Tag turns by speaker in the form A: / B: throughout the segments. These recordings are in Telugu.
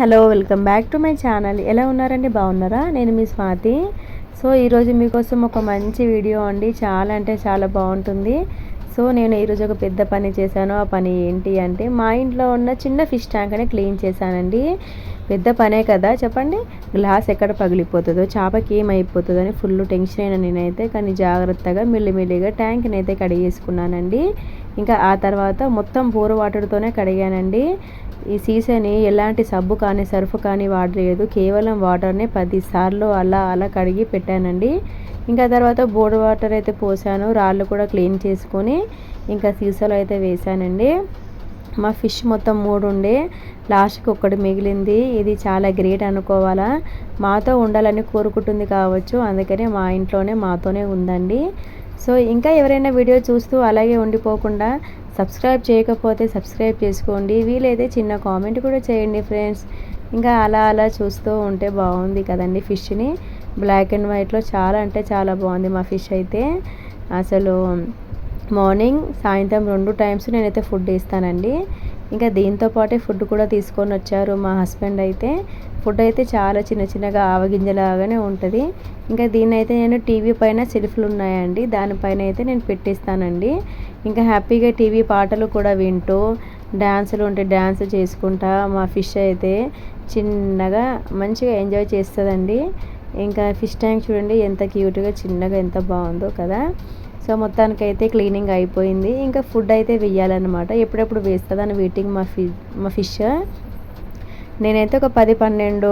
A: Hello welcome back to my channel. ఎలా ఉన్నారండి? బాగున్నారా? నేను మీ స్వాతి. సో ఈరోజు మీకోసం ఒక మంచి వీడియో అండి. చాలా అంటే చాలా బాగుంటుంది. సో నేను ఈరోజు ఒక పెద్ద పని చేశాను. ఆ పని ఏంటి అంటే మా ఇంట్లో ఉన్న చిన్న ఫిష్ ట్యాంక్ అని క్లీన్ చేశానండి. పెద్ద పనే కదా చెప్పండి? గ్లాస్ ఎక్కడ పగిలిపోతుందో చేపకి ఏమైపోతుందో అని ఫుల్ టెన్షన్ అయినా నేనైతే కానీ జాగ్రత్తగా మెల్లిమెల్లిగా ట్యాంక్ని అయితే కడిగేసుకున్నానండి. ఇంకా ఆ తర్వాత మొత్తం బోర్ వాటర్తోనే కడిగానండి. ఈ సీసాని ఎలాంటి సబ్బు కానీ సర్ఫ్ కానీ వాడలేదు. కేవలం వాటర్ని పదిసార్లు అలా అలా కడిగి పెట్టానండి. ఇంకా తర్వాత బోర్డు వాటర్ అయితే పోసాను. రాళ్ళు కూడా క్లీన్ చేసుకొని ఇంకా సీసాలో అయితే వేసానండి. మా ఫిష్ మొత్తం మూడు ఉండే. లాస్ట్కి ఒక్కటి మిగిలింది. ఇది చాలా గ్రేట్ అనుకోవాలా. మాతో ఉండాలని కోరుకుంటుంది కావచ్చు. అందుకనే మా ఇంట్లోనే మాతోనే ఉందండి. సో ఇంకా ఎవరైనా వీడియో చూస్తూ అలాగే ఉండిపోకుండా సబ్స్క్రైబ్ చేయకపోతే సబ్స్క్రైబ్ చేసుకోండి. వీలైతే చిన్న కామెంట్ కూడా చేయండి ఫ్రెండ్స్. ఇంకా అలా అలా చూస్తూ ఉంటే బాగుంది కదండి ఫిష్ని. బ్లాక్ అండ్ వైట్లో చాలా అంటే చాలా బాగుంది మా ఫిష్ అయితే. అసలు మార్నింగ్ సాయంత్రం రెండు టైమ్స్ నేనైతే ఫుడ్ ఇస్తానండి. ఇంకా దీంతో పాటే ఫుడ్ కూడా తీసుకొని వచ్చారు మా హస్బెండ్ అయితే. ఫుడ్ అయితే చాలా చిన్న చిన్నగా ఆవగింజలాగానే ఉంటుంది. ఇంకా దీన్ని అయితే నేను టీవీ పైన సెల్ఫ్లు ఉన్నాయండి. దానిపైన అయితే నేను పెట్టిస్తానండి. ఇంకా హ్యాపీగా టీవీ పాటలు కూడా వింటూ డ్యాన్సులు ఉంటే డ్యాన్స్ చేసుకుంటా మా ఫిష్ అయితే. చిన్నగా మంచిగా ఎంజాయ్ చేస్తుందండి. ఇంకా ఫిష్ ట్యాంక్ చూడండి ఎంత క్యూట్గా చిన్నగా ఎంత బాగుందో కదా. సో మొత్తానికి అయితే క్లీనింగ్ అయిపోయింది. ఇంకా ఫుడ్ అయితే వెయ్యాలన్నమాట. ఎప్పుడెప్పుడు వేస్తుందని వెయిటింగ్ మా ఫి మా ఫిష్. నేనైతే ఒక పది పన్నెండు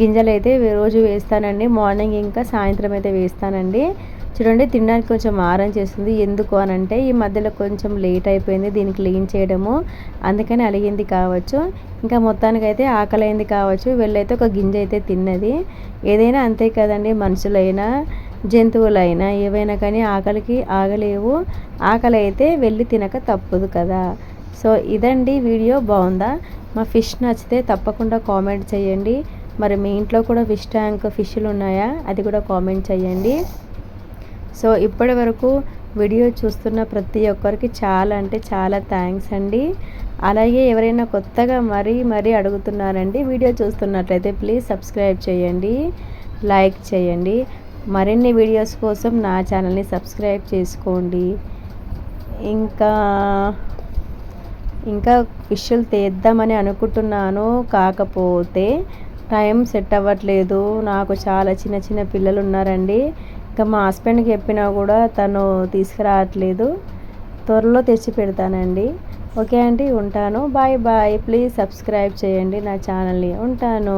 A: గింజలు అయితే రోజు వేస్తానండి. మార్నింగ్ ఇంకా సాయంత్రం అయితే వేస్తానండి. చూడండి తినడానికి కొంచెం ఆరం చేస్తుంది. ఎందుకు అని అంటే ఈ మధ్యలో కొంచెం లేట్ అయిపోయింది దీన్ని క్లీన్ చేయడము. అందుకని అలిగింది కావచ్చు. ఇంకా మొత్తానికి అయితే ఆకలి అయింది కావచ్చు. వెళ్ళైతే ఒక గింజ అయితే తిన్నది. ఏదైనా అంతే కదండి మనుషులైనా జంతువులైనా ఏవైనా కానీ ఆకలికి ఆగలేవు. ఆకలి అయితే వెళ్ళి తినక తప్పదు కదా. సో ఇదండి వీడియో. బాగుందా? మా ఫిష్ నచ్చితే తప్పకుండా కామెంట్ చేయండి. మరి మీ ఇంట్లో కూడా ఫిష్ ట్యాంక్ ఫిష్లు ఉన్నాయా? అది కూడా కామెంట్ చేయండి. సో ఇప్పటి వరకు వీడియో చూస్తున్న ప్రతి ఒక్కరికి చాలా అంటే చాలా థ్యాంక్స్ అండి. అలాగే ఎవరైనా కొత్తగా మరీ మరీ అడుగుతున్నారండి వీడియో చూస్తున్నట్లయితే ప్లీజ్ సబ్స్క్రైబ్ చేయండి లైక్ చేయండి. మరిన్ని వీడియోస్ కోసం నా ఛానల్ని సబ్స్క్రైబ్ చేసుకోండి. ఇంకా ఇంకా ఫిష్లు తీద్దామని అనుకుంటున్నాను. కాకపోతే టైం సెట్ అవ్వట్లేదు. నాకు చాలా చిన్న చిన్న పిల్లలు ఉన్నారండి. ఇంకా మా హస్బెండ్కి చెప్పినా కూడా తను తీసుకురావట్లేదు. త్వరలో తెచ్చి పెడతానండి. ఓకే అండి ఉంటాను. Bye bye. ప్లీజ్ సబ్స్క్రైబ్ చేయండి నా ఛానల్ని ఉంటాను.